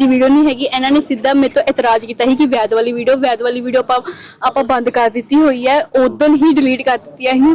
ਜੀ ਵੀਡੀਓ ਨਹੀਂ ਹੈਗੀ, ਇਹਨਾਂ ਨੇ ਸਿੱਧਾ ਮੇਰੇ ਤੋਂ ਇਤਰਾਜ਼ ਕੀਤਾ ਸੀ ਕਿ ਵੈਦ ਵਾਲੀ ਵੀਡੀਓ ਵੈਦ ਵਾਲੀ ਵੀਡੀਓ ਆਪਾਂ ਆਪਾਂ ਬੰਦ ਕਰ ਦਿੱਤੀ ਹੋਈ ਹੈ, ਉਦੋਂ ਹੀ ਡਿਲੀਟ ਕਰ ਦਿੱਤੀ ਹੈ ਅਸੀਂ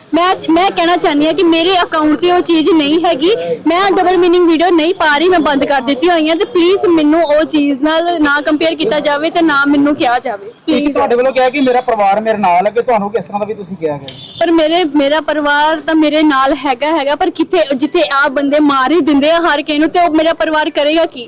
ਮੈਂ ਮੈਂ ਕਹਿਣਾ ਚਾਹੁੰਦੀ ਹਾਂ ਕਿ ਮੇਰੇ ਅਕਾਊਂਟ ਤੇ ਉਹ ਚੀਜ਼ ਨਹੀਂ ਹੈਗੀ। ਮੈਂ ਡਬਲ ਮੀਨਿੰਗ ਵੀਡੀਓ ਨਹੀਂ ਪਾ ਰਹੀ ਮੈਂ ਬੰਦ ਕਰ ਦਿੱਤੀ ਹੋਈਆਂ ਤੇ ਪਲੀਜ਼ ਮੈਨੂੰ ਉਹ ਚੀਜ਼ ਨਾਲ ਨਾ ਕੰਪੇਅਰ ਕੀਤਾ ਜਾਵੇ ਤੇ ਨਾ ਮੈਨੂੰ ਕਿਹਾ ਜਾਵੇ। ਇੱਕ ਤੁਹਾਡੇ ਵੱਲੋਂ ਕਿਹਾ ਕਿ ਮੇਰਾ ਪਰਿਵਾਰ ਮੇਰੇ ਨਾਲ ਹੈ ਕਿ ਤੁਹਾਨੂੰ ਕਿਸ ਤਰ੍ਹਾਂ ਦਾ ਵੀ ਤੁਸੀਂ ਕਿਹਾ ਗਿਆ? ਪਰ ਮੇਰੇ ਮੇਰਾ ਪਰਿਵਾਰ ਤਾਂ ਮੇਰੇ ਨਾਲ ਹੈਗਾ ਹੈਗਾ ਪਰ ਕਿੱਥੇ ਜਿੱਥੇ ਆ ਬੰਦੇ ਮਾਰ ਹੀ ਦਿੰਦੇ ਆ ਹਰ ਕਿਸੇ ਨੂੰ ਤੇ ਉਹ ਮੇਰਾ ਪਰਿਵਾਰ ਕਰੇਗਾ ਕੀ?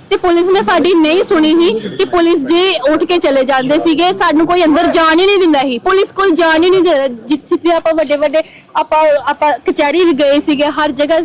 ਤੇ ਪੁਲਿਸ ਨੇ ਸਾਡੀ ਨਹੀਂ ਸੁਣੀ ਸੀ ਕਿ ਪੁਲਿਸ ਜੀ ਉੱਠ ਕੇ ਚਲੇ ਜਾਂਦੇ ਸੀਗੇ ਸਾਨੂੰ ਕੋਈ ਅੰਦਰ ਜਾਣ ਹੀ ਨਹੀਂ ਦਿੰਦਾ ਸੀ। ਪੁਲਿਸ ਕੋਲ ਜਾਣ ਹੀ ਨਹੀਂ ਦਿੰਦਾ। ਜਿੱਥੇ ਆਪਾਂ ਵੱਡੇ ਵੱਡੇ ਆਪਾਂ ਆਪਾਂ ਕਚਹਿਰੀ ਵੀ ਗਏ ਸੀਗੇ ਹਰ ਜਗ੍ਹਾ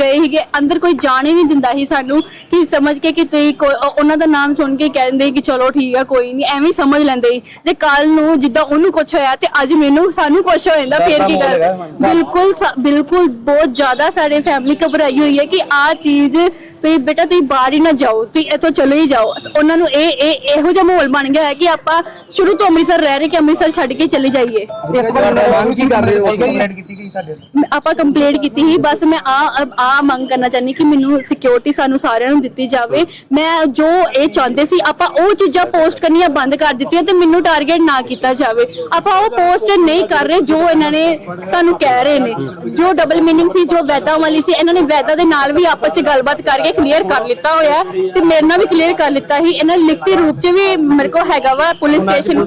ਗਏ ਸੀਗੇ ਅੰਦਰ ਕੋਈ ਜਾਣ ਹੀ ਨਹੀਂ ਦਿੰਦਾ ਸੀ ਸਾਨੂੰ ਕਿ ਸਮਝ ਕੇ ਕਿ ਤੁਸੀਂ ਕੋ- ਅ- ਉਹਨਾਂ ਦਾ ਨਾਮ ਸੁਣ ਕੇ ਕਹਿੰਦੇ ਕਿ ਚਲੋ ਠੀਕ ਆ ਕੋਈ ਨਹੀਂ ਐਵੇਂ ਹੀ ਸਮਝ ਲੈਂਦੇ ਸੀ। ਜੇ ਕੱਲ ਨੂੰ ਜਿੱਦਾਂ ਉਹਨੂੰ ਕੁਝ ਹੋਇਆ ਤੇ ਅੱਜ ਮੈਨੂੰ ਸਾਨੂੰ ਕੁਝ ਹੋ ਜਾਂਦਾ ਫੇਰ ਕੀ ਕਰ ਬਿਲਕੁਲ ਸਾ- ਬਿਲਕੁਲ ਬਹੁਤ ਜ਼ਿਆਦਾ ਸਾਡੇ ਫੈਮਿਲੀ ਘਬਰਾਈ ਹੋਈ ਹੈ ਕਿ ਆ ਚੀਜ਼ ਤੁਸੀਂ ਬੇਟਾ ਤੁਸੀਂ ਬਾਹਰ ਹੀ ਨਾ ਜਾਓ। ਤੁਸੀਂ ਇੱਥੋਂ ਚਲੇ ਹੀ ਜਾਓ। ਉਹਨਾਂ ਨੂੰ ਇਹ ਇਹ ਇਹੋ ਜਿਹਾ ਮਾਹੌਲ ਬਣ ਗਿਆ ਹੈ ਕਿ ਆਪਾਂ ਸ਼ੁਰੂ ਤੋਂ ਅੰਮ੍ਰਿਤਸਰ ਰਹਿ ਰਹੇ ਕਿ ਅੰਮ੍ਰਿਤਸਰ ਛੱਡ ਕੇ ਚਲੇ ਜਾਈਏ। ਇਸ ਬਾਰੇ ਮੰਗ ਕੀ ਕਰ ਰਹੇ ਹੋ? ਕੰਪਲੇਂਟ ਕੀਤੀ ਗਈ ਤੁਹਾਡੇ ਮੈਂ- ਆਪਾਂ ਕੰਪਲੇਂਟ ਕੀਤੀ ਸੀ ਬਸ ਮੈਂ ਆ ਆ ਮੰਗ ਕਰਨਾ ਚਾਹੁੰਦੀ ਕਿ ਮੈਨੂੰ ਸਿਕਿਉਰਿਟੀ ਸਾਨੂੰ ਸਾਰਿਆਂ ਨੂੰ ਦਿੱਤੀ ਜਾਵੇ। ਮੈਂ ਜੋ ਇਹ ਚਾਹੁੰਦੇ ਸੀ ਆਪਾਂ ਉਹ ਚੀਜ਼ਾਂ ਪੋਸਟ ਕਰਨੀਆਂ ਬੰਦ ਕਰ ਦਿੱਤੀਆਂ ਤੇ ਮੈਨੂੰ ਟਾਰਗੇਟ ਨਾ ਕੀਤਾ ਜਾਵੇ। ਆਪਾਂ ਉਹ ਪੋਸਟ ਨਹੀਂ ਕਰ ਰਹੇ ਜੋ ਇਹਨਾਂ ਨੇ ਸਾਨੂੰ ਕਹਿ ਰਹੇ ਨੇ। ਜੋ ਡਬਲ ਮੀਨਿੰਗ ਸੀ ਜੋ ਵੈਦਾਂ ਵਾਲੀ ਸੀ ਇਹਨਾਂ ਨੇ ਵੈਦਾਂ ਦੇ ਨਾਲ ਵੀ ਆਪਸ ਵਿੱਚ ਗੱਲਬਾਤ ਕਰਕੇ ਕਲੀਅਰ ਕਰ ਲਿੱਤਾ ਹੋਇਆ ਤੇ ਮੇਰੇ ਨਾਲ ਵੀ ਕਲੀਅਰ ਕਰ ਲਿੱਤਾ ਸੀ। ਇਹਨਾਂ ਲਿਖਤੀ ਰੂਪ 'ਚ ਵੀ ਮੇਰੇ ਕੋਲ ਹੈਗਾ ਵਾ ਪੁਲਿਸ ਸਟੇਸ਼ਨ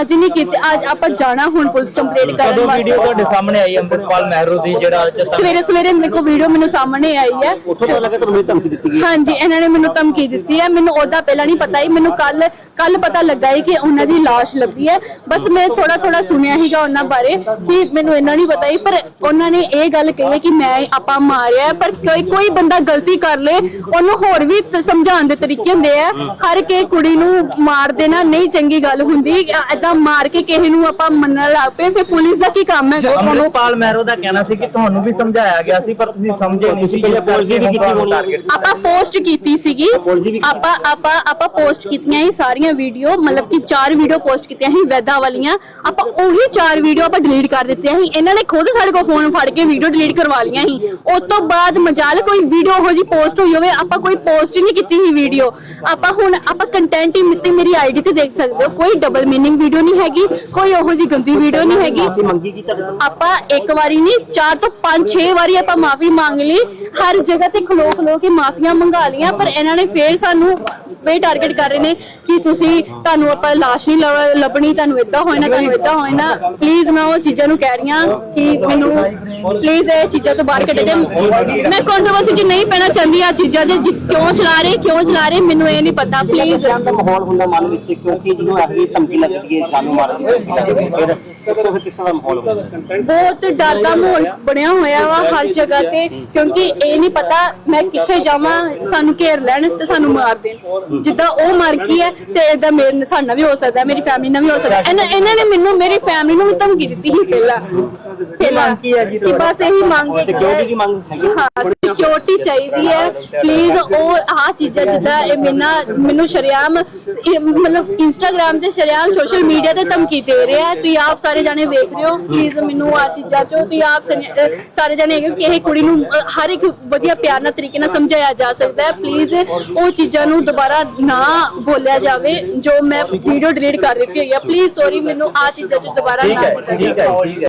ਅੱਜ ਨਹੀਂ ਕੀਤੀ ਅੱਜ ਆਪਾਂ ਜਾਣਾ ਹੁਣ ਪੁਲਿਸ ਕੰਪਲੇਂਟ ਕਰਨ ਕਦੋਂ ਵੀਡੀਓ ਵਾਸਤੇ ਤੁਹਾਡੇ ਸਾਹਮਣੇ ਆਈ ਅੰਮ੍ਰਿਤਪਾਲ ਮਹਿਰੋ ਦੀ ਜਿਹੜਾ ਸਵੇਰੇ ਸਵੇਰੇ ਮੇਰੇ ਕੋਲ ਵੀਡੀਓ ਮੈਨੂੰ ਸਾਹਮਣੇ ਆਈ ਹੈ। ਉੱਥੋਂ ਪਤਾ ਲੱਗਾ ਤੁਹਾਨੂੰ ਧਮਕੀ ਦਿੱਤੀ ਗਈ ਹਾਂਜੀ ਇਹਨਾਂ ਨੇ ਮੈਨੂੰ ਧਮਕੀ ਦਿੱਤੀ ਹੈ। ਮੈਨੂੰ ਉਹਦਾ ਪਹਿਲਾਂ ਨਹੀਂ ਪਤਾ ਹੀ ਮੈਨੂੰ ਕੱਲ ਕੱਲ ਪਤਾ ਲੱਗਾ ਹੈ ਕਿ ਉਹਨਾਂ ਦੀ ਲਾਸ਼ ਲੱਭੀ ਹੈ। ਬਸ ਮੈਂ ਥੋੜਾ ਥੋੜਾ ਸੁਣਿਆ ਸੀਗਾ ਉਹਨਾਂ ਬਾਰੇ ਕਿ ਮੈਨੂੰ ਇੰਨਾ ਨਹੀਂ ਪਤਾ ਹੀ ਪਰ ਉਹਨਾਂ ਨੇ ਇਹ ਗੱਲ ਕਹੀ ਹੈ ਕਿ ਮੈਂ ਆਪਾਂ ਮਾਰਿਆ ਪਰ ਕੋਈ ਕੋਈ ਬੰਦਾ ਗਲਤੀ ਕਰ ਲੇ ਉਹਨੂੰ ਹੋਰ ਵੀ ਤ- ਸਮਝਾਉਣ ਦੇ ਤਰੀਕੇ ਹੁੰਦੇ ਆ। ਹਰ ਕੇ ਕੁੜੀ ਨੂੰ ਮਾਰ ਦੇਣਾ ਨਹੀਂ ਚੰਗੀ ਗੱਲ ਹੁੰਦੀ। ਐਦਾਂ ਮਾਰ ਕੇ ਕਿਸੇ ਨੂੰ ਆਪਾਂ ਮੰਨਣ ਲੱਗ ਪਏ ਫਿਰ ਪੁਲਿਸ ਦਾ ਕੀ ਕੰਮ ਹੈ? ਅੰਮ੍ਰਿਤਪਾਲ ਮਹਿਰੋ ਦਾ ਕਹਿਣਾ ਸੀ ਕਿ ਤੁਹਾਨੂੰ ਵੀ ਸਮਝਾਇਆ ਗਿਆ ਸੀ ਪਰ ਤੁਸੀਂ ਸਮਝੇ ਨਹੀਂ ਸੀ। ਪਹਿਲਾਂ apology ਵੀ ਕੀਤੀ ਹੋਣੀ ਹੈ। ਟਾਰਗੇਟ ਆਪਾਂ ਪੋਸਟ ਕੀਤੀ ਸੀਗੀ। ਆਪਾਂ ਆਪਾਂ ਆਪਾਂ ਪੋਸਟ ਕੀਤੀਆਂ ਸੀ ਸਾਰੀਆਂ ਵੀਡੀਓ ਮਤਲਬ ਕਿ ਚਾਰ ਵੀਡੀਓ ਪੋਸਟ ਕੀਤੀਆਂ ਸੀ ਵੈਦਾ ਵਾਲੀਆਂ। ਆਪਾਂ ਉਹੀ ਚਾਰ ਵੀਡੀਓ ਆਪਾਂ ਡਿਲੀਟ ਕਰ ਦਿੱਤੀਆਂ ਸੀ। ਇਹਨਾਂ ਨੇ ਖੁਦ ਸਾਡੇ ਕੋਲ ਫੋਨ ਫੜ ਕੇ ਵੀਡੀਓ ਡਿਲੀਟ ਕਰਵਾ ਲਈਆਂ ਸੀ। ਉਸ ਤੋਂ ਬਾਅਦ ਮਜਾਲ ਕੋਈ ਵੀਡੀਓ ਹੋ ਜੀ ਪੋਸਟ ਹੋਈ ਹੋਵੇ ਆਪਾਂ ਕੋਈ ਪੋਸਟ ਹੀ ਨਹੀਂ ਕੀਤੀ ਸੀ ਵੀਡੀਓ ਆਪਾਂ ਹੁਣ ਆਪਾਂ ਕੰਟੈਂਟ ਹੀ ਮਿੱਤੀ ਮੇਰੀ ਆਈਡੀ ਤੇ ਦੇਖ ਸਕਦੇ ਹੋ। ਕੋਈ ਡਬਲ ਮੀਨਿੰਗ ਵੀਡੀਓ ਨਹੀਂ ਹੈਗੀ ਕੋਈ ਉਹੋ ਜੀ ਗੰਦੀ ਵੀਡੀਓ ਨਹੀਂ ਹੈਗੀ। ਮੰਗੀ ਕੀ ਤੁਹਾਡੇ ਤੋਂ? ਆਪਾਂ ਇੱਕ ਵਾਰੀ ਨਹੀਂ ਚਾਰ ਤੋਂ ਪੰਜ ਛੇ ਵਾਰੀ ਆਪਾਂ ਮਾਫੀ ਮੰਗ ਲਈ। ਹਰ ਜਗ੍ਹਾ ਤੇ ਖਲੋ ਖਲੋ ਕੇ ਮਾਫੀਆਂ ਮੰਗਾ ਲੀਆਂ ਪਰ ਇਹਨਾਂ ਨੇ ਫੇਰ ਸਾਨੂੰ ਫੇਰ ਟਾਰਗੇਟ ਕਰ ਰਹੇ ਨੇ ਕਿ ਤੁਸੀਂ ਤੁਹਾਨੂੰ ਆਪਾਂ ਲਾਸ਼ ਨਹੀਂ ਲੱਭ- ਲੱਭਣੀ ਤੁਹਾਨੂੰ ਇਦਾਂ ਹੋਣਾ ਤੁਹਾਨੂੰ ਇਦਾਂ ਹੋਣਾ। ਪਲੀਜ਼ ਮੈਂ ਉਹ ਚੀਜ਼ਾਂ ਨੂੰ ਕਹਿ ਰਹੀ ਹਾਂ ਕਿ ਮੈਨੂੰ ਪਲੀਜ਼ ਇਹ ਚੀਜ਼ਾਂ ਤੋਂ ਬਾਹਰ ਕੱਢੇ ਜਾਣ। ਮੈਂ ਕੰਟਰੋਵਰਸੀ 'ਚ ਨਹੀਂ ਪੈਣਾ ਚਾਹੁੰਦੀ ਆ ਚੀਜ਼ਾਂ ਜਿ- ਕਿਉਂ ਚਲਾ ਰਹੇ ਕਿਉਂ ਚਲਾ ਰਹੇ ਮੈਨੂੰ ਇਹ ਨਹੀਂ ਪਤਾ। ਪਲੀਜ਼ ਦਾ ਮਾਹੌਲ ਹੁੰਦਾ ਮਨ ਵਿੱਚ ਕਿਉਂਕਿ ਜਿਹਨੂੰ ਇਹੋ ਜਿਹੀ ਧਮਕੀ ਲੱਗਦੀ ਹੈ ਸਾਨੂੰ ਮਾਰਨ ਦੀ ਫਿਰ ਫਿਰ ਕਿਸ ਤਰ੍ਹਾਂ ਦਾ ਮਾਹੌਲ ਹੋਊਗਾ ਬਹੁਤ ਡਰ ਦਾ ਮਾਹੌਲ ਬਣਿਆ ਹੋਇਆ ਵਾ ਹਰ ਜਗ੍ਹਾ ਤੇ ਕਿਉਂਕਿ ਇਹ ਨਹੀਂ ਪਤਾ ਮੈਂ ਕਿੱਥੇ ਜਾਵਾਂ ਸਾਨੂੰ ਘੇਰ ਲੈਣ ਤੇ ਸਾਨੂੰ ਮਾਰ ਦੇਣ। ਜਿੱਦਾਂ ਉਹ ਮਰ ਗਈ ਹੈ ਤੇ ਇਦਾਂ ਮੇਰੇ ਸਾਡੇ ਨਾਲ ਵੀ ਹੋ ਸਕਦਾ ਮੇਰੀ ਫੈਮਿਲੀ ਨਾਲ ਵੀ ਹੋ ਸਕਦਾ। ਇਹਨਾਂ ਇਹਨਾਂ ਨੇ ਮੈਨੂੰ ਮੇਰੀ ਫੈਮਿਲੀ ਨੂੰ ਵੀ ਧਮਕੀ ਦਿੱਤੀ ਸੀ ਪਹਿਲਾਂ। ਕੀ ਬਸ ਇਹੀ ਮੰਗ ਸਿਕਿਉਰਿਟੀ ਦੀ ਮੰਗ ਹੈਗੀ ਹਾਂ ਸਿਕਿਉਰਿਟੀ ਚਾਹੀਦੀ ਹੈ। ਪਲੀਜ਼ ਉਹ ਆਹ ਚੀਜ਼ਾਂ ਜਿੱਦਾਂ ਇਹ ਮੈਨਾਂ ਮੈਨੂੰ ਸ਼ਰਿਆਮ ਇਹ ਮਤਲਬ ਇੰਸਟਾਗ੍ਰam ਤੇ ਸ਼ਰਿਆਮ ਸੋਸ਼ਲ ਮੀਡੀਆ ਤੇ ਧਮਕੀ ਦੇ ਰਿਹਾ ਹੈ। ਤੁਸੀਂ ਆਪ ਸਾਰੇ ਜਾਣੇ ਵੇਖ ਰਹੇ ਹੋ। ਪਲੀਜ਼ ਮੈਨੂੰ ਆ ਚੀਜ਼ਾਂ ਚੋਂ ਤੁਸੀਂ ਆਪ ਸਨ- ਅਹ ਸਾਰੇ ਜਾਣੇ ਹੈਗੇ ਹੋ ਕਿ ਇਹ ਕੁੜੀ ਨੂੰ ਹਰ ਇੱਕ ਵਧੀਆ ਪਿਆਰ ਨਾਲ ਤਰੀਕੇ ਨਾਲ ਸਮਝਾਇਆ ਜਾ ਸਕਦਾ ਹੈ। ਪਲੀਜ਼ ਉਹ ਚੀਜ਼ਾਂ ਨੂੰ ਦੁਬਾਰਾ ਨਾ ਬੋਲਿਆ ਜਾਵੇ ਜੋ ਮੈਂ ਵੀਡੀਓ ਡਿਲੀਟ ਕਰ ਦਿੱਤੀ ਹੋਈ ਹੈ। ਪਲੀਜ਼ ਸੌਰੀ ਮੈਨੂੰ ਆ ਚੀਜ਼ਾਂ ਚ ਦੁਬਾਰਾ ਠੀਕ ਨਾ ਹੈ ਕੀਤਾ ਠੀਕ ਹੈ ਠੀਕ ਹੈ।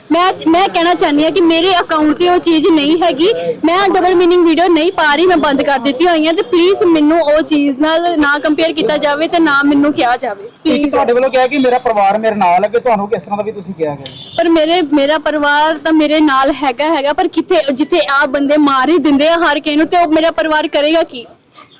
ਮੈਂ ਮੈਂ ਕਹਿਣਾ ਚਾਹੁੰਦੀ ਹਾਂ ਕਿ ਮੇਰੇ ਅਕਾਊਂਟ ਤੇ ਉਹ ਚੀਜ਼ ਨਹੀਂ ਹੈਗੀ। ਮੈਂ ਡਬਲ ਮੀਨਿੰਗ ਵੀਡੀਓ ਨਹੀਂ ਪਾ ਰਹੀ ਮੈਂ ਬੰਦ ਕਰ ਦਿੱਤੀ ਹੋਈਆਂ ਤੇ ਪਲੀਜ਼ ਮੈਨੂੰ ਉਹ ਚੀਜ਼ ਨਾਲ ਨਾ ਕੰਪੇਅਰ ਕੀਤਾ ਜਾਵੇ ਤੇ ਨਾ ਮੈਨੂੰ ਕਿਹਾ ਜਾਵੇ। ਇੱਕ ਤੁਹਾਡੇ ਵੱਲੋਂ ਕਿਹਾ ਕਿ ਮੇਰਾ ਪਰਿਵਾਰ ਮੇਰੇ ਨਾਲ ਹੈ ਕਿ ਤੁਹਾਨੂੰ ਕਿਸ ਤਰ੍ਹਾਂ ਦਾ ਵੀ ਤੁਸੀਂ ਕਿਹਾ ਗਿਆ? ਪਰ ਮੇਰੇ ਮੇਰਾ ਪਰਿਵਾਰ ਤਾਂ ਮੇਰੇ ਨਾਲ ਹੈਗਾ ਹੈਗਾ ਪਰ ਕਿੱਥੇ ਜਿੱਥੇ ਆ ਬੰਦੇ ਮਾਰ ਹੀ ਦਿੰਦੇ ਆ ਹਰ ਕਿਸੇ ਨੂੰ ਤੇ ਉਹ ਮੇਰਾ ਪਰਿਵਾਰ ਕਰੇਗਾ ਕੀ?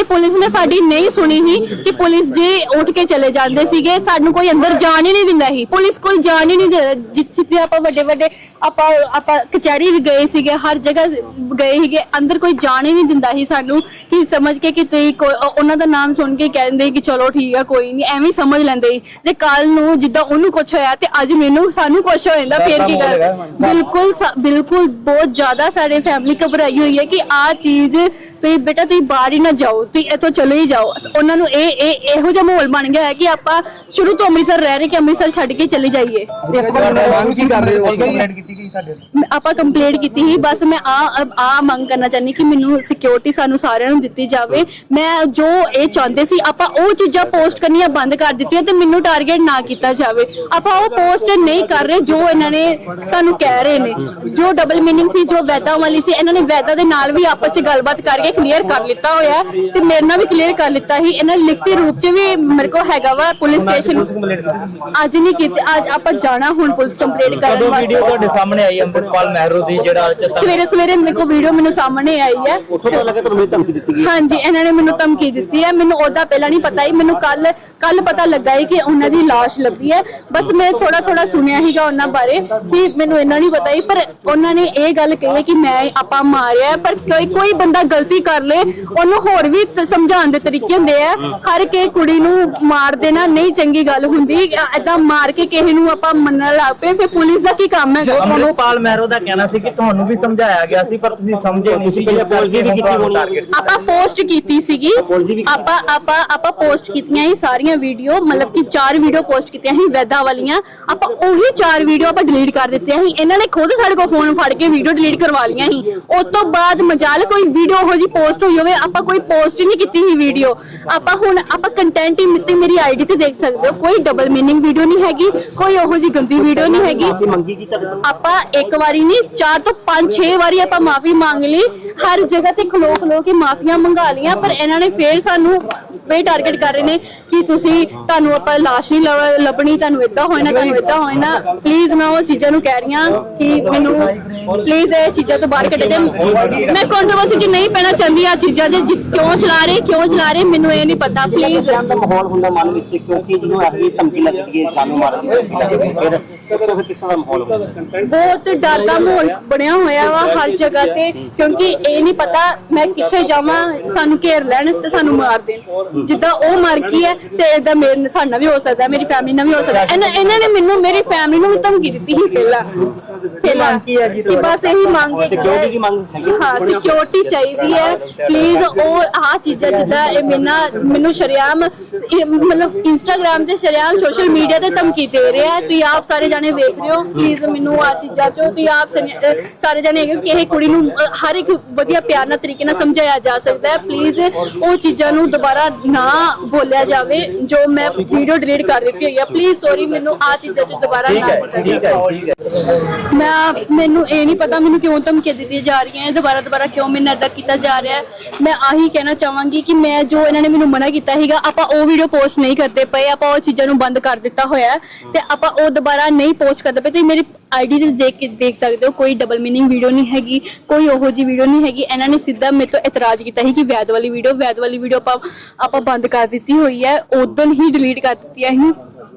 ਤੇ ਪੁਲਿਸ ਨੇ ਸਾਡੀ ਨਹੀਂ ਸੁਣੀ ਸੀ ਕਿ ਪੁਲਿਸ ਜੇ ਉੱਠ ਕੇ ਚਲੇ ਜਾਂਦੇ ਸੀਗੇ, ਸਾਨੂੰ ਕੋਈ ਅੰਦਰ ਜਾਣ ਹੀ ਨਹੀਂ ਦਿੰਦਾ ਸੀ। ਪੁਲਿਸ ਕੋਲ ਜਾਣ ਹੀ ਨਹੀਂ ਦਿੰਦਾ ਜਿੱਥੇ ਆਪਾਂ ਵੱਡੇ ਵੱਡੇ ਆਪਾਂ ਆਪਾਂ ਕਚਹਿਰੀ ਵੀ ਗਏ ਸੀਗੇ, ਹਰ ਜਗ੍ਹਾ ਗਏ ਸੀਗੇ, ਅੰਦਰ ਕੋਈ ਜਾਣ ਹੀ ਨਹੀਂ ਦਿੰਦਾ ਸੀ ਸਾਨੂੰ ਕਿ ਸਮਝ ਕੇ ਕਿ ਤੁਸੀਂ ਕੋਈ- ਉਹ- ਉਹਨਾਂ ਦਾ ਨਾਮ ਸੁਣ ਕੇ ਕਹਿੰਦੇ ਕਿ ਚਲੋ ਠੀਕ ਆ, ਕੋਈ ਨਹੀਂ, ਐਵੇਂ ਹੀ ਸਮਝ ਲੈਂਦੇ ਸੀ। ਜੇ ਕੱਲ ਨੂੰ ਜਿੱਦਾਂ ਉਹਨੂੰ ਕੁਝ ਹੋਇਆ ਤੇ ਅੱਜ ਮੈਨੂੰ ਸਾਨੂੰ ਕੁਝ ਹੋ ਜਾਂਦਾ, ਫੇਰ ਕੀ ਕਰ ਬਿਲਕੁਲ ਸਾ- ਬਿਲਕੁਲ ਬਹੁਤ ਜ਼ਿਆਦਾ ਸਾਡੇ ਫੈਮਿਲੀ ਘਬਰਾਈ ਹੋਈ ਹੈ ਕਿ ਆ ਚੀਜ਼ ਤੁਸੀਂ ਬੇਟਾ ਤੁਸੀਂ ਬਾਹਰ ਹੀ ਨਾ ਜਾਓ। ਤੁਸੀਂ ਇੱਥੋਂ ਚਲੇ ਹੀ ਜਾਓ। ਉਹਨਾਂ ਨੂੰ ਇਹ ਇਹ ਇਹੋ ਜਿਹਾ ਮਾਹੌਲ ਬਣ ਗਿਆ ਹੈ ਕਿ ਆਪਾਂ ਸ਼ੁਰੂ ਤੋਂ ਅੰਮ੍ਰਿਤਸਰ ਰਹਿ ਰਹੇ ਕਿ ਅੰਮ੍ਰਿਤਸਰ ਛੱਡ ਕੇ ਚਲੇ ਜਾਈਏ। ਇਸ ਮੰਗ ਕੀ ਕਰ ਰਹੇ ਹੋ? ਕੰਪਲੇਂਟ ਕੀਤੀ ਗਈ ਤੁਹਾਡੇ ਆਪਾਂ ਕੰਪਲੇਂਟ ਕੀਤੀ ਸੀ ਬਸ ਮੈਂ ਆ ਆ ਮੰਗ ਕਰਨਾ ਚਾਹੁੰਦੀ ਕਿ ਮੈਨੂੰ ਸਿਕਿਉਰਿਟੀ ਸਾਨੂੰ ਸਾਰਿਆਂ ਨੂੰ ਦਿੱਤੀ ਜਾਵੇ। ਮੈਂ ਜੋ ਇਹ ਚਾਹੁੰਦੇ ਸੀ ਆਪਾਂ ਉਹ ਚੀਜ਼ਾਂ ਪੋਸਟ ਕਰਨੀਆਂ ਬੰਦ ਕਰ ਦਿੱਤੀਆਂ ਤੇ ਮੈਨੂੰ ਟਾਰਗੇਟ ਨਾ ਕੀਤਾ ਜਾਵੇ। ਆਪਾਂ ਉਹ ਪੋਸਟ ਨਹੀਂ ਕਰ ਰਹੇ ਜੋ ਇਹਨਾਂ ਨੇ ਸਾਨੂੰ ਕਹਿ ਰਹੇ ਨੇ। ਜੋ ਡਬਲ ਮੀਨਿੰਗ ਸੀ ਜੋ ਵੈਦਾ ਵਾਲੀ ਸੀ ਇਹਨਾਂ ਨੇ ਵੈਦਾ ਦੇ ਨਾਲ ਵੀ ਆਪਸ ਚ ਗੱਲਬਾਤ ਕਰਕੇ ਕਲੀਅਰ ਕਰ ਲਿੱਤਾ ਹੋਇਆ ਹੈ ਤੇ ਮੇਰੇ ਨਾਲ ਵੀ ਕਲੀਅਰ ਕਰ ਲਿੱਤਾ ਸੀ। ਇਹਨਾਂ ਨੇ ਲਿਖਤੀ ਰੂਪ ਚ ਵੀ ਮੇਰੇ ਕੋਲ ਹੈਗਾ ਵਾ ਪੁਲਿਸ ਸਟੇਸ਼ਨ ਅੱਜ ਨਹੀਂ ਕੀਤੀ ਅੱਜ ਆਪਾਂ ਜਾਣਾ ਹੁਣ ਪੁਲਿਸ ਕੰਪਲੇਂਟ ਕਰਨ ਵਾਸਤੇ। ਵੀਡੀਓ ਤੁਹਾਡੇ ਸਾਹਮਣੇ ਆਈ ਅੰਮ੍ਰਿਤਪਾਲ ਮਹਿਰੋ ਦੀ ਜਿਹੜਾ ਅੱਜ ਤੱਕ ਸਵੇਰੇ ਸਵੇਰੇ ਮੇਰੇ ਕੋਲ ਵੀਡੀਓ ਮੈਨੂੰ ਸਾਹਮਣੇ ਆਈ ਹੈ। ਉੱਥੋਂ ਪਤਾ ਲੱਗਾ ਤੁਹਾਨੂੰ ਇਹ ਧਮਕੀ ਦਿੱਤੀ ਗਈ। ਹਾਂਜੀ ਇਹਨਾਂ ਨੇ ਮੈਨੂੰ ਧਮਕੀ ਦਿੱਤੀ ਹੈ। ਮੈਨੂੰ ਉਹਦਾ ਪਹਿਲਾਂ ਨਹੀਂ ਪਤਾ ਹੀ ਮੈਨੂੰ ਕੱਲ ਕੱਲ ਪਤਾ ਲੱਗਾ ਹੈ ਕਿ ਉਹਨਾਂ ਦੀ ਲਾਸ਼ ਲੱਭੀ ਹੈ। ਬਸ ਮੈਂ ਥੋੜਾ ਥੋੜਾ ਸੁਣਿਆ ਹੀਗਾ ਉਹਨਾਂ ਬਾਰੇ ਕਿ ਮੈਨੂੰ ਇੰਨਾ ਨਹੀਂ ਪਤਾ ਹੀ ਪਰ ਉਹਨਾਂ ਨੇ ਇਹ ਗੱਲ ਕਹੀ ਹੈ ਕਿ ਮੈਂ ਆਪਾਂ ਮਾਰਿਆ ਪਰ ਕੋਈ ਕੋਈ ਬੰਦਾ ਗਲਤੀ ਕਰ ਲੇ ਉਹਨੂੰ ਹੋਰ ਵੀ ਤ- ਸਮਝਾਉਣ ਦੇ ਤਰੀਕੇ ਹੁੰਦੇ ਆ। ਹਰ ਕੇ ਕੁੜੀ ਨੂੰ ਮਾਰ ਦੇਣਾ ਨਹੀਂ ਚੰਗੀ ਗੱਲ ਹੁੰਦੀ। ਏਦਾਂ ਮਾਰ ਕੇ ਕਿਸੇ ਨੂੰ ਆਪਾਂ ਮੰਨਣ ਲੱਗ ਪਏ ਫਿਰ ਪੁਲਿਸ ਦਾ ਕੀ ਕੰਮ ਹੈ ਅਮਰਪਾਲ ਮਹਿਰੋ ਦਾ ਕਹਿਣਾ ਸੀ ਕਿ ਤੁਹਾਨੂੰ ਵੀ ਸਮਝਾਇਆ ਗਿਆ ਸੀ ਪਰ ਤੁਸੀਂ ਸਮਝੇ ਨਹੀਂ ਸੀ ਪਹਿਲਾਂ apology ਵੀ ਕੀਤੀ ਹੋਣੀ ਹੈ। ਆਪਾਂ ਪੋਸਟ ਕੀਤੀ ਸੀਗੀ। ਆਪਾਂ ਆਪਾਂ ਆਪਾਂ ਪੋਸਟ ਕੀਤੀਆਂ ਸੀ ਸਾਰੀਆਂ ਵੀਡੀਓ ਮਤਲਬ ਕਿ ਚਾਰ ਵੀਡੀਓ ਪੋਸਟ ਕੀਤੀਆਂ ਸੀ ਵੈਦਾ ਵਾਲੀਆਂ। ਆਪਾਂ ਉਹੀ ਚਾਰ ਵੀਡੀਓ ਆਪਾਂ ਡਿਲੀਟ ਕਰ ਦਿੱਤੀਆਂ ਸੀ ਇਹਨਾਂ ਨੇ ਖੁਦ ਸਾਡੇ ਕੋਲ ਫੋਨ ਫੜ ਕੇ ਵੀਡੀਓ ਡਿਲੀਟ ਕਰਵਾ ਲਈਆਂ ਸੀ ਉਸ ਤੋਂ ਬਾਅਦ ਮਜਾਲ ਕੋਈ ਵੀਡੀਓ ਹੋ ਜੀ ਪੋਸਟ ਹੋਈ ਹੋਵੇ ਆਪਾਂ ਕੋਈ ਪੋਸਟ ਹੀ ਨਹੀਂ ਕੀਤੀ ਸੀ ਵੀਡੀਓ ਆਪਾਂ ਹੁਣ ਆਪਾਂ ਕੰਟੈਂਟ ਹੀ ਮਿੱਤੀ ਮੇਰੀ ਆਈਡੀ ਤੇ ਦੇਖ ਸਕਦੇ ਹੋ। ਕੋਈ ਡਬਲ ਮੀਨਿੰਗ ਵੀਡੀਓ ਨਹੀਂ ਹੈਗੀ ਕੋਈ ਉਹੋ ਜੀ ਗੰਦੀ ਵੀਡੀਓ ਨਹੀਂ ਹੈਗੀ। ਮੰਗੀ ਕੀ ਤੁਹਾਡੇ ਤੋਂ। ਆਪਾਂ ਇੱਕ ਵਾਰੀ ਨਹੀਂ ਚਾਰ ਤੋਂ ਪੰਜ ਛੇ ਵਾਰੀ ਆਪਾਂ ਮਾਫੀ ਮੰਗ ਲਈ। ਹਰ ਜਗ੍ਹਾ ਤੇ ਖਲੋ ਖਲੋ ਕੇ ਮਾਫੀਆਂ ਮੰਗਾ ਲੀਆਂ ਪਰ ਇਹਨਾਂ ਨੇ ਫੇਰ ਸਾਨੂੰ ਫੇਰ ਟਾਰਗੇਟ ਕਰ ਰਹੇ ਨੇ ਕਿ ਤੁਸੀਂ ਤੁਹਾਨੂੰ ਆਪਾਂ ਲਾਸ਼ ਨਹੀਂ ਲਵ- ਲੱਭਣੀ ਤੁਹਾਨੂੰ ਇਦਾਂ ਹੋਣਾ ਤੁਹਾਨੂੰ ਇਦਾਂ ਹੋਣਾ ਪਲੀਜ਼ ਮੈਂ ਉਹ ਚੀਜ਼ਾਂ ਨੂੰ ਕਹਿ ਰਹੀ ਹਾਂ ਕਿ ਮੈਨੂੰ ਪਲੀਜ਼ ਇਹ ਚੀਜ਼ਾਂ ਤੋਂ ਬਾਹਰ ਕੱਢੇ ਦੇ ਮੈਂ ਕੰਟਰੋਵਰਸੀ 'ਚ ਨਹੀਂ ਪੈਣਾ ਚਾਹੁੰਦੀ ਆ ਚੀਜ਼ਾਂ ਜਿ- ਕਿਉਂ ਚਲਾ ਰਹੇ ਕਿਉਂ ਚਲਾ ਰਹੇ ਮੈਨੂੰ ਇਹ ਨਹੀਂ ਪਤਾ ਪਲੀਜ਼ ਦਾ ਮਾਹੌਲ ਹੁੰਦਾ ਮਨ ਵਿੱਚ ਕਿਉਂਕਿ ਜਿਹਨੂੰ ਅਗਲੀ ਧਮਕੀ ਲੱਗਦੀ ਹੈ ਸਾਨੂੰ ਮਾਰਨ ਦੀ ਫਿਰ ਫਿਰ ਫਿਰ ਕਿਸ ਤਰ੍ਹਾਂ ਦਾ ਮਾਹੌਲ ਹੁੰਦਾ ਬਹੁਤ ਡਰ ਦਾ ਮਾਹੌਲ ਬਣਿਆ ਹੋਇਆ ਵਾ ਹਰ ਜਗ੍ਹਾ ਤੇ ਕਿਉਂਕਿ ਇਹ ਨਹੀਂ ਪਤਾ ਮੈਂ ਕਿੱਥੇ ਜਾਵਾਂ ਸਾਨੂੰ ਘੇਰ ਲੈਣ ਤੇ ਸਾਨੂੰ ਮਾਰ ਦੇਣ। ਜਿੱਦਾਂ ਉਹ ਮਰ ਗਈ ਹੈ ਤੇ ਇਦਾਂ ਮੇਰੇ ਸਾਡੇ ਵੀ ਹੋ ਸਕਦਾ ਮੇਰੀ ਫੈਮਿਲੀ ਨਾਲ ਵੀ ਹੋ ਸਕਦਾ। ਇਹਨਾਂ ਇਹਨਾਂ ਨੇ ਮੈਨੂੰ ਮੇਰੀ ਫੈਮਿਲੀ ਨੂੰ ਵੀ ਧਮਕੀ ਦਿੱਤੀ ਸੀ ਪਹਿਲਾਂ। ਪਹਿਲਾਂ ਕੀ ਬਸ ਇਹੀ ਮੰਗ ਹੈ Security ਦੀ ਮੰਗ ਹੈਗੀ? ਹਾਂ ਸਿਕਿਉਰਿਟੀ ਚਾਹੀਦੀ ਹੈ। ਪਲੀਜ਼ ਉਹ ਆਹ ਚੀਜ਼ਾਂ ਜਿੱਦਾਂ ਇਹ ਮੈਨਾਂ ਮੈਨੂੰ ਸ਼ਰਿਆਮ ਮਤਲਬ ਇੰਸਟਾਗ੍ਰam ਤੇ ਸ਼ਰਿਆਮ ਸੋਸ਼ਲ ਮੀਡੀਆ ਤੇ ਧਮਕੀ ਦੇ ਰਿਹਾ ਹੈ। ਤੁਸੀਂ ਆਪ ਸਾਰੇ ਜਾਣੇ ਵੇਖ ਰਹੇ ਹੋ। ਪਲੀਜ਼ ਮੈਨੂੰ ਆ ਚੀਜ਼ਾਂ ਚੋਂ ਤੁਸੀਂ ਆਪ ਸਨ- ਸਾਰੇ ਜਾਣੇ ਹੈਗੇ ਹੋ ਕਿ ਇਹ ਕੁੜੀ ਨੂੰ ਹਰ ਇੱਕ ਵਧੀਆ ਪਿਆਰ ਨਾਲ ਤਰੀਕੇ ਨਾਲ ਸਮਝਾਇਆ ਜਾ ਸਕਦਾ ਹੈ। ਪਲੀਜ਼ ਉਹ ਚੀਜ਼ਾਂ ਨੂੰ ਦੁਬਾਰਾ ਨਾ ਬੋਲਿਆ ਜਾਵੇ ਜੋ ਮੈਂ ਵੀਡੀਓ ਡਿਲੀਟ ਕਰ ਦਿੱਤੀ ਹੋਈ ਹੈ ਪਲੀਜ਼ ਸੌਰੀ ਮੈਨੂੰ ਆ ਚੀਜ਼ਾਂ ਚ ਦੁਬਾਰਾ ਠੀਕ ਨਾ ਹੈ ਕੀਤਾ ਠੀਕ ਹੈ ਠੀਕ ਹੈ। ਮੈਂ ਮੈਨੂੰ ਇਹ ਨਹੀਂ ਪਤਾ ਮੈਨੂੰ ਕਿਉਂ ਧਮਕੀਆਂ ਦਿੱਤੀਆਂ ਜਾ ਰਹੀਆਂ ਹੈ ਦੁਬਾਰਾ ਦੁਬਾਰਾ ਕਿਉਂ ਮੇਰੇ ਨਾਲ ਏਦਾਂ ਕੀਤਾ ਜਾ ਰਿਹਾ ਹੈ। ਮੈਂ ਆਹੀ ਕਹਿਣਾ ਚਾਹਾਂਗੀ ਕਿ ਮੈਂ ਜੋ ਇਹਨਾਂ ਨੇ ਮੈਨੂੰ ਮਨਾ ਕੀਤਾ ਸੀਗਾ ਆਪਾਂ ਉਹ ਵੀਡੀਓ ਪੋਸਟ ਨਹੀਂ ਕਰਦੇ ਪਏ ਆਪਾਂ ਉਹ ਚੀਜ਼ਾਂ ਨੂੰ ਬੰਦ ਕਰ ਦਿੱਤਾ ਹੋਇਆ ਹੈ ਤੇ ਆਪਾਂ ਉਹ ਦੁਬਾਰਾ ਨਹੀਂ ਪੋਸਟ ਕਰਦਾ ਪਏ ਤੁਸੀਂ ਮੇਰੀ ਆਈਡੀ ਤੇ ਦੇਖ ਕੇ ਦੇਖ ਸਕਦੇ ਹੋ, ਕੋਈ ਡਬਲ ਮੀਨਿੰਗ ਵੀਡੀਓ ਨਹੀਂ ਹੈਗੀ, ਕੋਈ ਉਹੋ ਜੀ ਵੀਡੀਓ ਨਹੀਂ ਹੈਗੀ। ਇਹਨਾਂ ਨੇ ਸਿੱਧਾ ਮੇਰੇ ਤੋਂ ਇਤਰਾਜ਼ ਕੀਤਾ ਸੀ ਕਿ ਵੈਦ ਵਾਲੀ ਵੀਡੀਓ ਵੈਦ ਵਾਲੀ ਵੀਡੀਓ ਆਪਾਂ ਆਪਾਂ ਬੰਦ ਕਰ ਦਿੱਤੀ ਹੋਈ ਹੈ, ਉਦੋਂ ਹੀ ਡਿਲੀਟ ਕਰ ਦਿੱਤੀਆਂ ਸੀ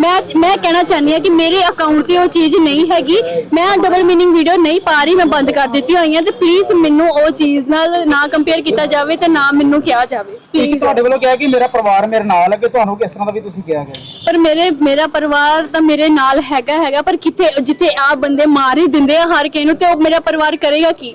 ਮੈਂ ਮੈਂ ਕਹਿਣਾ ਚਾਹੁੰਦੀ ਹਾਂ ਕਿ ਮੇਰੇ ਅਕਾਊਂਟ ਤੇ ਉਹ ਚੀਜ਼ ਨਹੀਂ ਹੈਗੀ। ਮੈਂ ਡਬਲ ਮੀਨਿੰਗ ਵੀਡੀਓ ਨਹੀਂ ਪਾ ਰਹੀ ਮੈਂ ਬੰਦ ਕਰ ਦਿੱਤੀ ਹੋਈਆਂ ਤੇ ਪਲੀਜ਼ ਮੈਨੂੰ ਉਹ ਚੀਜ਼ ਨਾਲ ਨਾ ਕੰਪੇਅਰ ਕੀਤਾ ਜਾਵੇ ਤੇ ਨਾ ਮੈਨੂੰ ਕਿਹਾ ਜਾਵੇ। ਇੱਕ ਤੁਹਾਡੇ ਵੱਲੋਂ ਕਿਹਾ ਕਿ ਮੇਰਾ ਪਰਿਵਾਰ ਮੇਰੇ ਨਾਲ ਹੈ ਕਿ ਤੁਹਾਨੂੰ ਕਿਸ ਤਰ੍ਹਾਂ ਦਾ ਵੀ ਤੁਸੀਂ ਕਿਹਾ ਗਿਆ ਪਰ ਮੇਰੇ ਮੇਰਾ ਪਰਿਵਾਰ ਤਾਂ ਮੇਰੇ ਨਾਲ ਹੈਗਾ ਹੈਗਾ ਪਰ ਕਿੱਥੇ ਜਿੱਥੇ ਆ ਬੰਦੇ ਮਾਰ ਹੀ ਦਿੰਦੇ ਆ ਹਰ ਕਿਸੇ ਨੂੰ ਤੇ ਉਹ ਮੇਰਾ ਪਰਿਵਾਰ ਕਰੇਗਾ ਕੀ?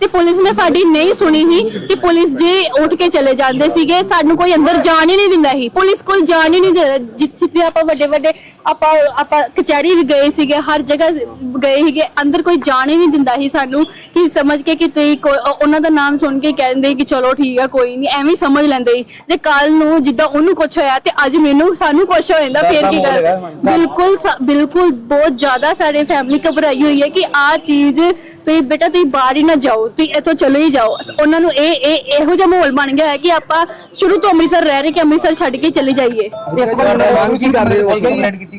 ਤੇ ਪੁਲਿਸ ਨੇ ਸਾਡੀ ਨਹੀਂ ਸੁਣੀ ਸੀ ਕਿ ਪੁਲਿਸ ਜੇ ਉੱਠ ਕੇ ਚਲੇ ਜਾਂਦੇ ਸੀਗੇ ਸਾਨੂੰ ਕੋਈ ਅੰਦਰ ਜਾਣ ਹੀ ਨਹੀਂ ਦਿੰਦਾ ਸੀ। ਪੁਲਿਸ ਕੋਲ ਜਾਣ ਹੀ ਨਹੀਂ ਦਿੰਦਾ ਜਿੱਥੇ ਆਪਾਂ ਵੱਡੇ ਵੱਡੇ ਆਪਾਂ ਆਪਾਂ ਕਚਹਿਰੀ ਵੀ ਗਏ ਸੀਗੇ ਹਰ ਜਗ੍ਹਾ ਗਏ ਸੀਗੇ ਅੰਦਰ ਕੋਈ ਜਾਣ ਹੀ ਨਹੀਂ ਦਿੰਦਾ ਸੀ ਸਾਨੂੰ ਕਿ ਸਮਝ ਕੇ ਕਿ ਤੁਸੀਂ ਕੋਈ- ਉਹ- ਉਹਨਾਂ ਦਾ ਨਾਮ ਸੁਣ ਕੇ ਕਹਿੰਦੇ ਕਿ ਚਲੋ ਠੀਕ ਆ ਕੋਈ ਨਹੀਂ ਐਵੇਂ ਹੀ ਸਮਝ ਲੈਂਦੇ ਸੀ। ਜੇ ਕੱਲ ਨੂੰ ਜਿੱਦਾਂ ਉਹਨੂੰ ਕੁਝ ਹੋਇਆ ਤੇ ਅੱਜ ਮੈਨੂੰ ਸਾਨੂੰ ਕੁਝ ਹੋ ਜਾਂਦਾ ਫੇਰ ਕੀ ਕਰ ਬਿਲਕੁਲ ਸਾ- ਬਿਲਕੁਲ ਬਹੁਤ ਜ਼ਿਆਦਾ ਸਾਡੇ ਫੈਮਿਲੀ ਘਬਰਾਈ ਹੋਈ ਹੈ ਕਿ ਆ ਚੀਜ਼ ਤੁਸੀਂ ਬੇਟਾ ਤੁਸੀਂ ਬਾਹਰ ਹੀ ਨਾ ਜਾਓ। ਤੁਸੀਂ ਇੱਥੋਂ ਚਲੇ ਹੀ ਜਾਓ। ਉਹਨਾਂ ਨੂੰ ਇਹ ਇਹ ਇਹੋ ਜਿਹਾ ਮਾਹੌਲ ਬਣ ਗਿਆ ਹੈ ਕਿ ਆਪਾਂ ਸ਼ੁਰੂ ਤੋਂ ਅੰਮ੍ਰਿਤਸਰ ਰਹਿ ਰਹੇ ਕਿ ਅੰਮ੍ਰਿਤਸਰ ਛੱਡ ਕੇ ਚਲੇ ਜਾਈਏ। ਇਸ ਬਾਰੇ ਮੰਗ ਕੀ ਕਰ ਰਹੇ ਹੋ? ਕੰਪਲੇਂਟ ਕੀਤੀ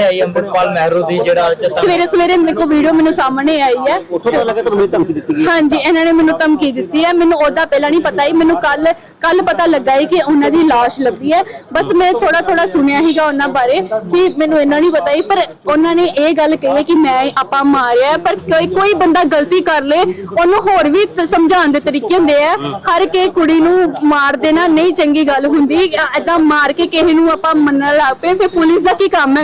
ਆਈ ਅੰਮ੍ਰਿਤਪਾਲ ਮਹਿਰੋ ਦੀ ਜਿਹੜਾ ਅੱਜ ਤੱਕ ਸਵੇਰੇ ਸਵੇਰੇ ਮੇਰੇ ਕੋਲ ਵੀਡੀਓ ਮੈਨੂੰ ਸਾਹਮਣੇ ਆਈ ਹੈ। ਉੱਥੋਂ ਪਤਾ ਲੱਗਾ ਤੁਹਾਨੂੰ ਇਹ ਧਮਕੀ ਦਿੱਤੀ ਗਈ। ਹਾਂਜੀ ਇਹਨਾਂ ਨੇ ਮੈਨੂੰ ਧਮਕੀ ਦਿੱਤੀ ਹੈ। ਮੈਨੂੰ ਉਹਦਾ ਪਹਿਲਾਂ ਨਹੀਂ ਪਤਾ ਹੀ ਮੈਨੂੰ ਕੱਲ ਕੱਲ ਪਤਾ ਲੱਗਾ ਹੈ ਕਿ ਉਹਨਾਂ ਦੀ ਲਾਸ਼ ਲੱਭੀ ਹੈ। ਬਸ ਮੈਂ ਥੋੜਾ ਥੋੜਾ ਸੁਣਿਆ ਹੀਗਾ ਉਹਨਾਂ ਬਾਰੇ ਕਿ ਮੈਨੂੰ ਇਹਨਾਂ ਨਹੀਂ ਪਤਾ ਹੀ ਪਰ ਉਹਨਾਂ ਨੇ ਇਹ ਗੱਲ ਕਹੀ ਹੈ ਕਿ ਮੈਂ ਆਪਾਂ ਮਾਰਿਆ ਪਰ ਕੋਈ ਕੋਈ ਬੰਦਾ ਗਲਤੀ ਕਰ ਲੇ ਉਹਨੂੰ ਹੋਰ ਵੀ ਸਮਝਾਉਣ ਦੇ ਤਰੀਕੇ ਹੁੰਦੇ ਆ। ਹਰ ਕੇ ਕੁੜੀ ਨੂੰ ਮਾਰ ਦੇਣਾ ਨਹੀਂ ਚੰਗੀ ਗੱਲ ਹੁੰਦੀ। ਐਦਾਂ ਮਾਰ ਕੇ ਕਿਸੇ ਨੂੰ ਆਪਾਂ ਮੰਨਣ ਲੱਗ ਪਏ ਫਿਰ ਪੁਲਿਸ ਦਾ ਕੀ ਕੰਮ ਹੈ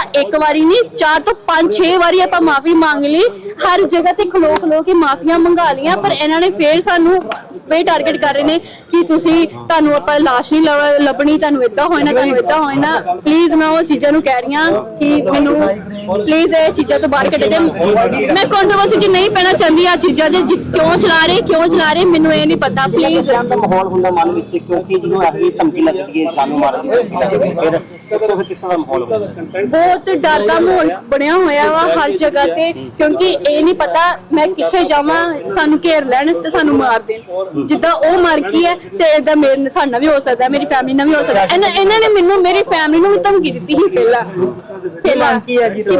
ਇੱਕ ਵਾਰੀ ਨਹੀਂ, ਚਾਰ ਤੋਂ ਪੰਜ, ਛੇ ਵਾਰੀ ਆਪਾਂ ਮਾਫੀ ਮੰਗ ਲਈ। ਹਰ ਜਗ੍ਹਾ ਤੇ ਖਲੋ ਖਲੋ ਕੇ ਮਾਫੀਆਂ ਮੰਗਾ ਲੀਆਂ ਪਰ ਇਹਨਾਂ ਨੇ ਫੇਰ ਸਾਨੂੰ ਫੇਰ ਟਾਰਗੇਟ ਕਰ ਰਹੇ ਨੇ ਕਿ ਤੁਸੀਂ ਤੁਹਾਨੂੰ ਆਪਾਂ ਲਾਸ਼ ਨਹੀਂ ਲੱਭ- ਲੱਭਣੀ, ਤੁਹਾਨੂੰ ਇਦਾਂ ਨਾ ਤੁਹਾਨੂੰ ਇਦਾਂ ਨਾ ਪਲੀਜ਼ ਮੈਂ ਉਹ ਚੀਜ਼ਾਂ ਨੂੰ ਕਹਿ ਰਹੀ ਹਾਂ ਕਿ ਮੈਨੂੰ ਪਲੀਜ਼ ਇਹ ਚੀਜ਼ਾਂ ਤੋਂ ਬਾਹਰ ਕੱਢੇ ਦੇ ਮੈਂ ਕੰਟਰੋਵਰਸੀ 'ਚ ਨਹੀਂ ਪੈਣਾ ਚਾਹੁੰਦੀ ਆ ਚੀਜ਼ਾਂ ਜਿ- ਕਿਉਂ ਚਲਾ ਰਹੇ ਕਿਉਂ ਚਲਾ ਰਹੇ ਮੈਨੂੰ ਇਹ ਨਹੀਂ ਪਤਾ ਪਲੀਜ਼ ਸਹਿਮ ਦਾ ਮਾਹੌਲ ਹੁੰਦਾ ਮਨ ਵਿੱਚ ਕਿਉਂਕਿ ਜਿਹਨੂੰ ਇਹੋ ਧਮਕੀ ਲੱਗਦੀ ਹੈ ਸਾਨੂੰ ਮਾਰਨ ਦੀ ਫਿਰ ਉੱਥੋਂ ਫਿਰ ਕਿਸ ਤਰ੍ਹਾਂ ਦਾ ਮਾਹੌਲ ਹੁੰਦਾ। ਬਹੁਤ ਡਰ ਦਾ ਮਾਹੌਲ ਬਣਿਆ ਹੋਇਆ ਵਾ ਹਰ ਜਗ੍ਹਾ ਤੇ ਕਿਉਂਕਿ ਇਹ ਨਹੀਂ ਪਤਾ ਮੈਂ ਕਿੱਥੇ ਜਾਵਾਂ ਸਾਨੂੰ ਘੇਰ ਲੈਣ ਤੇ ਸਾਨੂੰ ਮਾਰ ਦੇਣ। ਜਿੱਦਾਂ ਉਹ ਮਰ ਗਈ ਹੈ ਤੇ ਇਦਾਂ ਮੇਰੇ ਸਾਡੇ ਨਾਲ ਵੀ ਹੋ ਸਕਦਾ ਮੇਰੀ ਫੈਮਿਲੀ ਨਾਲ ਵੀ ਹੋ ਸਕਦਾ। ਇਹਨਾਂ ਇਹਨਾਂ ਨੇ ਮੈਨੂੰ ਮੇਰੀ ਫੈਮਿਲੀ ਨੂੰ ਵੀ ਧਮਕੀ ਦਿੱਤੀ ਸੀ ਪਹਿਲਾਂ। ਪਹਿਲਾਂ ਮੰਗ ਕੀ ਹੈ ਜੀ ਕਿ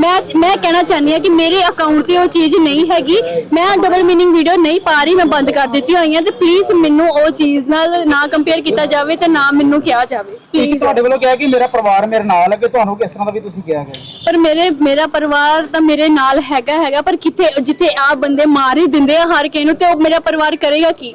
ਮੈਂ ਮੈਂ ਕਹਿਣਾ ਚਾਹੁੰਦੀ ਹਾਂ ਕਿ ਮੇਰੇ ਅਕਾਊਂਟ ਤੇ ਉਹ ਚੀਜ਼ ਨਹੀਂ ਹੈਗੀ। ਮੈਂ ਡਬਲ ਮੀਨਿੰਗ ਵੀਡੀਓ ਨਹੀਂ ਪਾ ਰਹੀ ਮੈਂ ਬੰਦ ਕਰ ਦਿੱਤੀ ਹੋਈਆਂ ਤੇ ਪਲੀਜ਼ ਮੈਨੂੰ ਉਹ ਚੀਜ਼ ਨਾਲ ਨਾ ਕੰਪੇਅਰ ਕੀਤਾ ਜਾਵੇ ਤੇ ਨਾ ਮੈਨੂੰ ਕਿਹਾ ਜਾਵੇ। ਪਲੀਜ਼ ਤੁਹਾਡੇ ਵੱਲੋਂ ਕਿਹਾ ਕਿ ਮੇਰਾ ਪਰਿਵਾਰ ਮੇਰੇ ਨਾਲ ਹੈ ਕਿ ਤੁਹਾਨੂੰ ਕਿਸ ਤਰ੍ਹਾਂ ਦਾ ਵੀ ਤੁਸੀਂ ਕਿਹਾ ਗਿਆ? ਪਰ ਮੇਰੇ ਮੇਰਾ ਪਰਿਵਾਰ ਤਾਂ ਮੇਰੇ ਨਾਲ ਹੈਗਾ ਹੈਗਾ ਪਰ ਕਿੱਥੇ ਜਿੱਥੇ ਆ ਬੰਦੇ ਮਾਰ ਹੀ ਦਿੰਦੇ ਆ ਹਰ ਕਿਸੇ ਨੂੰ ਤੇ ਉਹ ਮੇਰਾ ਪਰਿਵਾਰ ਕਰੇਗਾ ਕੀ?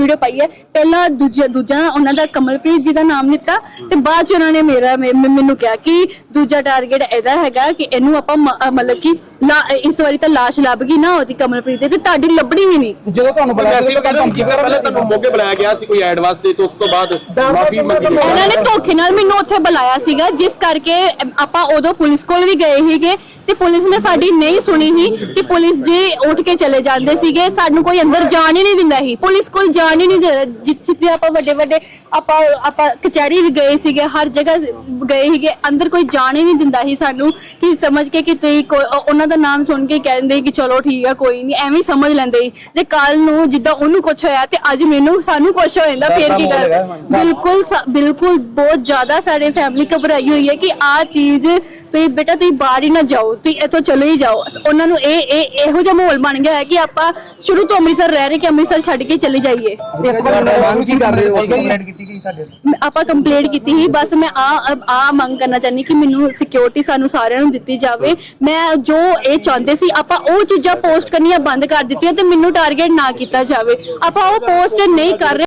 ਵੀਡੀਓ ਪਾਈ ਹੈ। ਪਹਿਲਾਂ ਦੂਜਾ ਦੂਜਾ ਉਹਨਾਂ ਦਾ ਕਮਲਪ੍ਰੀਤ ਜੀ ਦਾ ਨਾਮ ਦਿੱਤਾ ਤੇ ਬਾਅਦ ਚ ਉਹਨਾਂ ਨੇ ਮੇਰਾ ਮੈ- ਮੈ- ਮੈਨੂੰ ਕਿਹਾ ਕਿ ਦੂਜਾ ਟਾਰਗੇਟ ਇਹਦਾ ਹੈਗਾ ਕਿ ਇਹਨੂੰ ਆਪਾਂ ਮ- ਅ, ਮਤਲਬ ਕਿ ਲਾ- ਇਸ ਵਾਰੀ ਤਾਂ ਲਾਸ਼ ਲੱਭ ਗਈ ਨਾ ਉਹਦੀ ਕਮਲਪ੍ਰੀਤ ਦੀ ਤੇ ਤੁਹਾਡੀ ਲੱਭਣੀ ਹੀ ਨਹੀਂ। ਜਦੋਂ ਤੁਹਾਨੂੰ ਬੁਲਾਇਆ ਸੀ ਤਾਂ ਧਮਕੀ ਪਹਿਲਾਂ ਪਹਿਲਾਂ ਤੁਹਾਨੂੰ ਮੌਕੇ ਬੁਲਾਇਆ ਗਿਆ ਸੀ ਕੋਈ ਐਡ ਵਾਸਤੇ ਤੇ ਉਸ ਤੋਂ ਬਾਅਦ ਮਾਫੀ ਮੰਗੀ। ਉਹਨਾਂ ਨੇ ਧੋਖੇ ਨਾਲ ਮੈਨੂੰ ਉੱਥੇ ਬੁਲਾਇਆ ਸੀਗਾ ਜਿਸ ਕਰਕੇ ਅਮ, ਆਪਾਂ ਉਦੋਂ ਪੁਲਿਸ ਕੋਲ ਵੀ ਗਏ ਸੀਗੇ। ਤੇ ਪੁਲਿਸ ਨੇ ਸਾਡੀ ਨਹੀਂ ਸੁਣੀ ਸੀ ਕਿ ਪੁਲਿਸ ਜੇ ਉੱਠ ਕੇ ਚਲੇ ਜਾਂਦੇ ਸੀਗੇ, ਸਾਨੂੰ ਕੋਈ ਅੰਦਰ ਜਾਣ ਹੀ ਨਹੀਂ ਦਿੰਦਾ ਸੀ। ਪੁਲਿਸ ਕੋਲ ਜਾਣ ਹੀ ਨਹੀਂ ਦਿੰਦਾ ਜਿੱਥੇ ਆਪਾਂ ਵੱਡੇ ਵੱਡੇ ਆਪਾਂ ਆਪਾਂ ਕਚਹਿਰੀ ਵੀ ਗਏ ਸੀਗੇ ਹਰ ਜਗ੍ਹਾ ਗਏ ਸੀਗੇ ਅੰਦਰ ਕੋਈ ਜਾਣ ਹੀ ਨਹੀਂ ਦਿੰਦਾ ਸੀ ਸਾਨੂੰ ਕਿ ਸਮਝ ਕੇ ਕਿ ਤੁਸੀਂ ਕੋਈ- ਉਹ- ਉਹਨਾਂ ਦਾ ਨਾਮ ਸੁਣ ਕੇ ਕਹਿੰਦੇ ਕਿ ਚਲੋ ਠੀਕ ਆ ਕੋਈ ਨਹੀਂ ਐਵੇਂ ਹੀ ਸਮਝ ਲੈਂਦੇ ਸੀ। ਜੇ ਕੱਲ ਨੂੰ ਜਿੱਦਾਂ ਉਹਨੂੰ ਕੁਝ ਹੋਇਆ ਤੇ ਅੱਜ ਮੈਨੂੰ ਸਾਨੂੰ ਕੁਝ ਹੋ ਜਾਂਦਾ ਫੇਰ ਕੀ ਕਰ? ਬਿਲਕੁਲ ਸਾ- ਬਿਲਕੁਲ ਬਹੁਤ ਜ਼ਿਆਦਾ ਸਾਡੇ ਫੈਮਿਲੀ ਘਬਰਾਈ ਹੋਈ ਹੈ ਕਿ ਆ ਚੀਜ਼ ਤੁਸੀਂ ਬੇਟਾ ਤੁਸੀਂ ਬਾਹਰ ਹੀ ਨਾ ਜਾਓ ਤੁਸੀਂ ਇੱਥੋਂ ਚਲੇ ਹੀ ਜਾਓ। ਉਹਨਾਂ ਨੂੰ ਇਹ ਇਹ ਇਹੋ ਜਿਹਾ ਮਾਹੌਲ ਬਣ ਗਿਆ ਹੈ ਕਿ ਆਪਾਂ ਸ਼ੁਰੂ ਤੋਂ ਅੰਮ੍ਰਿਤਸਰ ਰਹਿ ਰਹੇ ਕਿ ਅੰਮ੍ਰਿਤਸਰ ਛੱਡ ਕੇ ਚਲੇ ਜਾਈਏ। ਇਸ ਵਾਰ ਮੰਗ ਕੀ ਕਰ ਰਹੇ ਹੋ ਕੀਤੀ ਗਈ ਤੁਹਾਡੇ ਮੈਂ- ਆਪਾਂ ਕੰਪਲੇਂਟ ਕੀਤੀ ਸੀ, ਬਸ ਮੈਂ ਆ ਆ ਮੰਗ ਕਰਨਾ ਚਾਹੁੰਦੀ ਕਿ ਮੈਨੂੰ ਸਿਕਿਉਰਿਟੀ ਸਾਨੂੰ ਸਾਰਿਆਂ ਨੂੰ ਦਿੱਤੀ ਜਾਵੇ। ਮੈਂ ਜੋ ਇਹ ਚਾਹੁੰਦੇ ਸੀ, ਆਪਾਂ ਉਹ ਚੀਜ਼ਾਂ ਪੋਸਟ ਕਰਨੀਆਂ ਬੰਦ ਕਰ ਦਿੱਤੀਆਂ ਤੇ ਮੈਨੂੰ ਟਾਰਗੇਟ ਨਾ ਕੀਤਾ ਜਾਵੇ। ਆਪਾਂ ਉਹ ਪੋਸਟ ਨਹੀਂ ਕਰ ਰਹੇ।